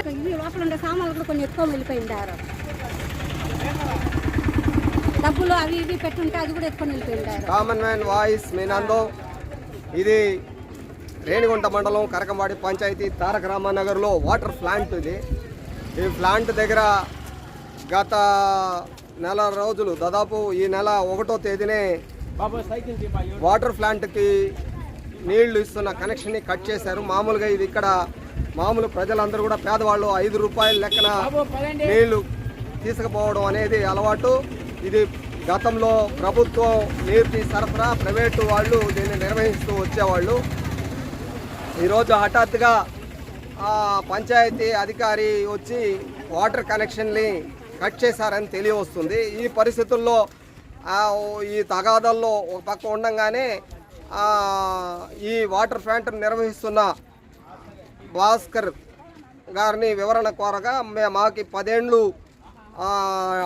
ఇవి లోపల ఉండే సామాన్లు కూడా కొన్ని ఎక్కువ వెళ్ళిపోయిండారు. డబ్బులు అవి ఇవి పెట్టుంటే అది కూడా ఎక్కువ వెళ్ళిపోయింది కామన్ మ్యాన్ వాయిస్ మీనందో ఇది రేణిగుంట మండలం కరకంవాడి పంచాయతీ తారక రామానగర్లో వాటర్ ప్లాంట్ ఇది. ఈ ప్లాంట్ దగ్గర గత నెల రోజులు దాదాపు ఈ నెల ఒకటో తేదీనే వాటర్ ప్లాంట్కి నీళ్ళు ఇస్తున్న కనెక్షన్ని కట్ చేశారు. మామూలుగా ఇది ఇక్కడ మామూలు ప్రజలందరూ కూడా పేదవాళ్ళు ఐదు రూపాయల లెక్కన నీళ్ళు తీసుకుపోవడం అనేది అలవాటు. ఇది గతంలో ప్రభుత్వం నీటి సరఫరా ప్రైవేటు వాళ్ళు దీన్ని నిర్వహిస్తూ వచ్చేవాళ్ళు. ఈరోజు హఠాత్తుగా పంచాయతీ అధికారి వచ్చి వాటర్ కనెక్షన్ని కట్ చేశారని తెలియవస్తుంది. ఈ పరిస్థితుల్లో ఈ తగాదల్లో ఒక పక్క ఉండగానే ఈ వాటర్ ప్లాంట్ నిర్వహిస్తున్న భాస్కర్ గారిని వివరణ కోరగా మే మాకు పదేండ్లు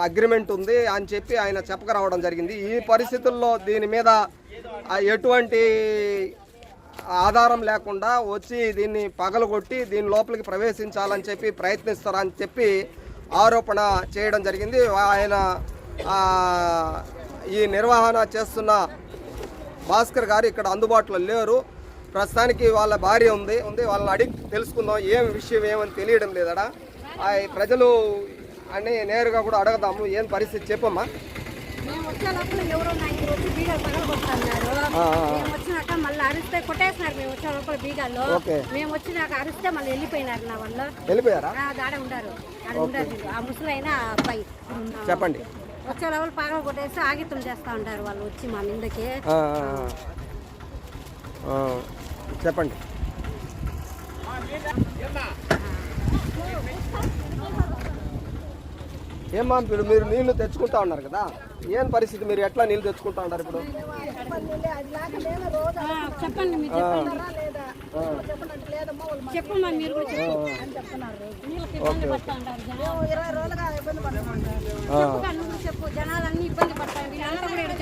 అగ్రిమెంట్ ఉంది అని చెప్పి ఆయన చెప్పకరావడం జరిగింది. ఈ పరిస్థితుల్లో దీని మీద ఎటువంటి ఆధారం లేకుండా వచ్చి దీన్ని పగలగొట్టి దీని లోపలికి ప్రవేశించాలని చెప్పి ప్రయత్నిస్తారని చెప్పి ఆరోపణ చేయడం జరిగింది. ఆయన ఈ నిర్వహణ చేస్తున్న భాస్కర్ గారు ఇక్కడ అందుబాటులో లేరు. ప్రస్తుతానికి వాళ్ళ భార్య ఉంది ఉంది వాళ్ళని అడిగి తెలుసుకుందాం ఏం విషయం ఏమని తెలియడం లేదడా? ఆ ప్రజలు అని నేరుగా కూడా అడగదాము ఏం పరిస్థితి చెప్పమ్మా. మేము వచ్చే లోపల ఎవరో నాకు వచ్చి బీగాలు. మేము వచ్చినాక మళ్ళీ అరిస్తే కొట్టేసినారు మేము లోపల బీగాల్లో. మేము వచ్చినాక అరిస్తే మళ్ళీ వెళ్ళిపోయినారు నా వాళ్ళు. వెళ్ళిపోయారా? ఆ, ఆడ ఉండారు. ఆడ ఉండారు వీళ్ళు. ఆ ముసలైన ఆ అబ్బాయి. చెప్పండి. వచ్చే లోపల పగల కొట్టేసి ఆగితం చేస్తా ఉంటారు వాళ్ళు వచ్చి మా. ఆ, చెప్పండి. ఏమ్మా ఇప్పుడు మీరు నీళ్ళు తెచ్చుకుంటా ఉన్నారు కదా? ఏం పరిస్థితి మీరు ఎట్లా నీళ్ళు తెచ్చుకుంటా ఉన్నారు ఇప్పుడు? చెప్పండి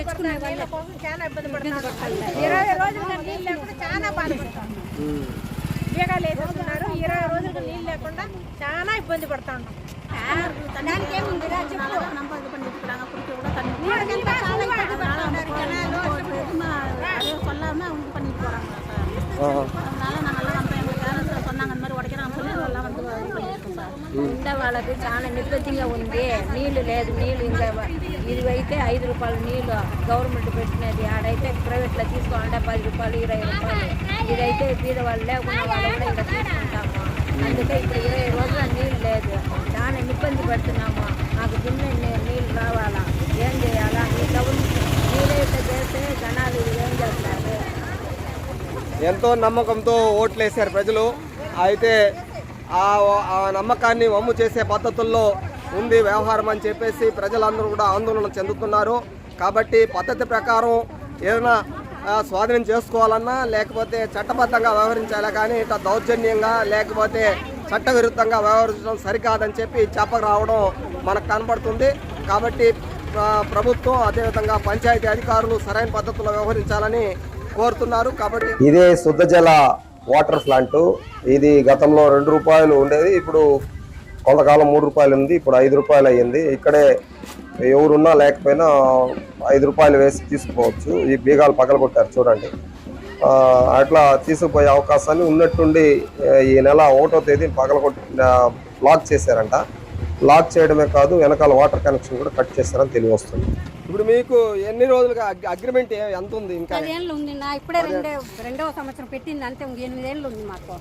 తెచ్చుకునే వాళ్ళే చాలా ఇబ్బంది పడుతున్నారు పడతారు. ఇరవై రోజులుగా నీళ్ళు లేకుండా చాలా బాధపడతాం ఉమ్. బీగాలు వేసేస్తున్నారు ఇరవై రోజులుగా నీళ్ళు లేకుండా చాలా ఇబ్బంది పడతా ఉన్నాం ఆ, దానికి ఏముందిరా చెప్పు నీళ్ళకి ఎంత చాలా ఇబ్బంది పడతా ఉన్నారు వాళ్ళకి చాలా నిబ్బెత్తిగా ఉంది. నీళ్ళు లేదు నీళ్ళు ఇంకా ఇది అయితే ఐదు రూపాయలు నీళ్ళు గవర్నమెంట్ పెట్టినది. ఆడైతే ప్రైవేట్లో తీసుకోవాలంటే పది రూపాయలు ఇరవై రూపాయలు. ఇదైతే బీద వాళ్ళు లేకుండా వాళ్ళు కూడా ఇంకా తీసుకుంటాము. అందుకే ఇప్పుడు ఇరవై రోజుల నీళ్ళు లేదు. చాలా ఇబ్బంది పడుతున్నాము. మాకు గిన్నె నీళ్ళు రావాలా? ఏం చేయాలా? ఈ గవర్నమెంట్ నీళ్ళైతే చేస్తే జనాలు ఏం చేస్తారు? ఎంతో నమ్మకంతో ఓట్లు వేశారు ప్రజలు. అయితే ఆ ఆ నమ్మకాన్ని వమ్ము చేసే పద్ధతుల్లో ఉంది వ్యవహారం అని చెప్పేసి ప్రజలందరూ కూడా ఆందోళన చెందుతున్నారు. కాబట్టి పద్ధతి ప్రకారం ఏదైనా స్వాధీనం చేసుకోవాలన్నా లేకపోతే చట్టబద్ధంగా వ్యవహరించాలా కానీ ఇట్లా దౌర్జన్యంగా లేకపోతే చట్టవిరుద్ధంగా వ్యవహరించడం సరికాదని చెప్పి చెప్పకు రావడం మనకు కనబడుతుంది. కాబట్టి ప్రభుత్వం అదేవిధంగా పంచాయతీ అధికారులు సరైన పద్ధతిలో వ్యవహరించాలని కోరుతున్నారు. కాబట్టి ఇదే శుద్ధ జల వాటర్ ప్లాంట్. ఇది గతంలో రెండు రూపాయలు ఉండేది ఇప్పుడు కొంతకాలం మూడు రూపాయలు ఉంది ఇప్పుడు ఐదు రూపాయలు అయ్యింది. ఇక్కడే ఎవరున్నా లేకపోయినా ఐదు రూపాయలు వేసి తీసుకుపోవచ్చు ఈ బీగాలు పగలగొట్టారు చూడండి. అట్లా తీసుకుపోయే అవకాశాన్ని ఉన్నట్టుండి ఈ నెల ఒకటో తేదీ పగలగొట్టి లాక్ చేశారంట. లాక్ చేయడమే కాదు వెనకాల వాటర్ కనెక్షన్ కూడా కట్ చేశారని తెలియవస్తుంది ఇప్పుడు మీకు ఎన్ని రోజులుగా అగ్రిమెంట్ ఎంత ఉంది ఇంకా? పదేళ్ళు ఉంది నా ఇప్పుడే రెండే రెండవ సంవత్సరం పెట్టింది అంతే ఎనిమిదేళ్ళు ఉంది మాకు.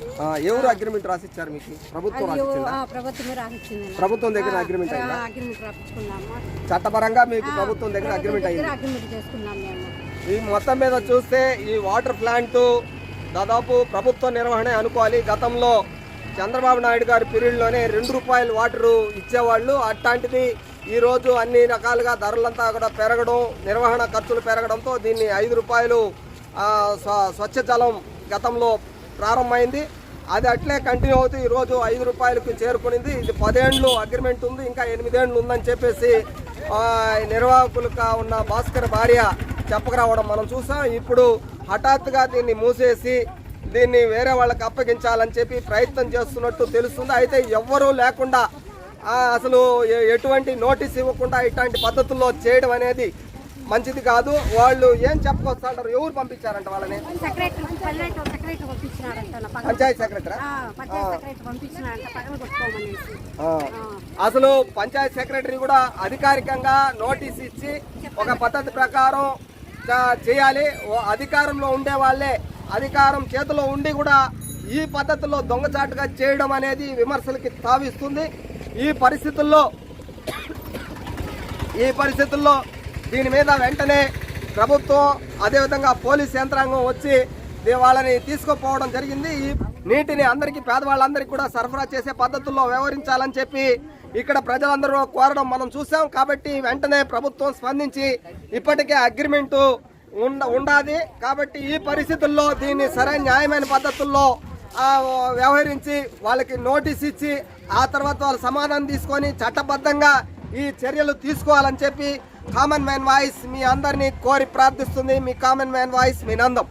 ఎవరు అగ్రిమెంట్ రాసిచ్చారు మీకు? ప్రభుత్వం రాసిచ్చిందా. ప్రభుత్వం దగ్గర అగ్రిమెంట్ అయిందా? ఆ, అగ్రిమెంట్ రాపించుకున్నాము చట్టపరంగా మీకు ప్రభుత్వం దగ్గర అగ్రిమెంట్ అయింది. దగ్గర అగ్రిమెంట్ చేసుకున్నాం మేము. ఈ మొత్తం మీద చూస్తే ఈ వాటర్ ప్లాంట్ దాదాపు ప్రభుత్వ నిర్వహణే అనుకోవాలి. గతంలో చంద్రబాబు నాయుడు గారి పీరియడ్లోనే రెండు రూపాయలు వాటరు ఇచ్చేవాళ్ళు. అట్లాంటిది ఈరోజు అన్ని రకాలుగా ధరలంతా కూడా పెరగడం నిర్వహణ ఖర్చులు పెరగడంతో దీన్ని ఐదు రూపాయలు స్వ- స్వచ్ఛ జలం గతంలో ప్రారంభమైంది. అది అట్లే కంటిన్యూ అవుతూ ఈరోజు ఐదు రూపాయలకు చేరుకునింది. ఇది పదేండ్లు అగ్రిమెంట్ ఉంది ఇంకా ఎనిమిదేండ్లు ఉందని చెప్పేసి నిర్వాహకులుగా ఉన్న భాస్కర్ భార్య చెప్పకరావడం మనం చూసాం. ఇప్పుడు హఠాత్తుగా దీన్ని మూసేసి దీన్ని వేరే వాళ్ళకి అప్పగించాలని చెప్పి ప్రయత్నం చేస్తున్నట్టు తెలుస్తుంది. అయితే ఎవ్వరూ లేకుండా అసలు ఎటువంటి నోటీస్ ఇవ్వకుండా ఇట్లాంటి పద్ధతుల్లో చేయడం అనేది మంచిది కాదు. వాళ్ళు ఏం చెప్పుకొస్తాంటారు ఎవరు పంపించారంట వాళ్ళని? పంచాయతీ సెక్రటరీ? అసలు పంచాయత్ సెక్రటరీ కూడా అధికారికంగా నోటీస్ ఇచ్చి ఒక పద్ధతి ప్రకారం చేయాలి. అధికారంలో ఉండే వాళ్ళే అధికారం చేతిలో ఉండి కూడా ఈ పద్ధతిలో దొంగచాటుగా చేయడం అనేది విమర్శలకి తావిస్తుంది. ఈ పరిస్థితుల్లో ఈ పరిస్థితుల్లో దీని మీద వెంటనే ప్రభుత్వం అదేవిధంగా పోలీస్ యంత్రాంగం వచ్చి వాళ్ళని తీసుకుపోవడం జరిగింది. ఈ నీటిని అందరికీ పేదవాళ్ళందరికీ కూడా సరఫరా చేసే పద్ధతుల్లో వ్యవహరించాలని చెప్పి ఇక్కడ ప్రజలందరూ కోరడం మనం చూసాం. కాబట్టి వెంటనే ప్రభుత్వం స్పందించి ఇప్పటికే అగ్రిమెంటు ఉండ ఉండాది. కాబట్టి ఈ పరిస్థితుల్లో దీన్ని సరైన న్యాయమైన పద్ధతుల్లో వ్యవహరించి వాళ్ళకి నోటీస్ ఇచ్చి ఆ తర్వాత వాళ్ళు సమాధానం తీసుకొని చట్టబద్ధంగా ఈ చర్యలు తీసుకోవాలని చెప్పి కామన్ మ్యాన్ వాయిస్ మీ అందరినీ కోరి ప్రార్థిస్తుంది. మీ కామన్ మ్యాన్ వాయిస్ మీ నందం.